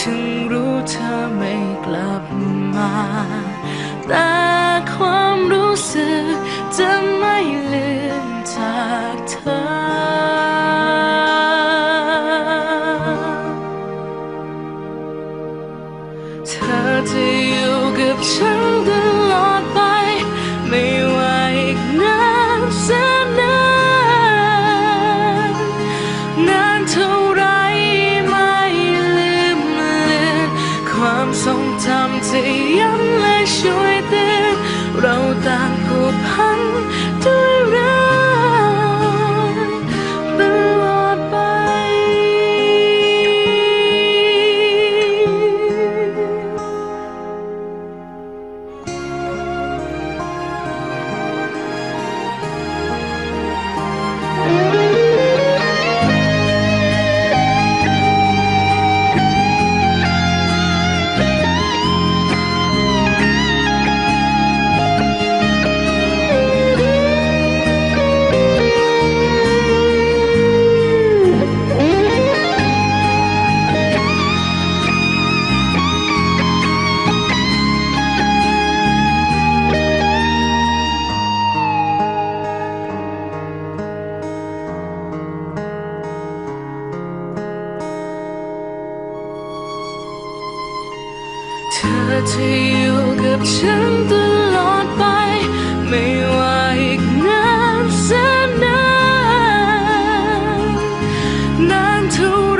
ถึงรู้เธอไม่กลับมา อ เธอจะอยู่กับฉันตลอดไป ไม่ว่าอีกนานแสนนานนานเท่าไร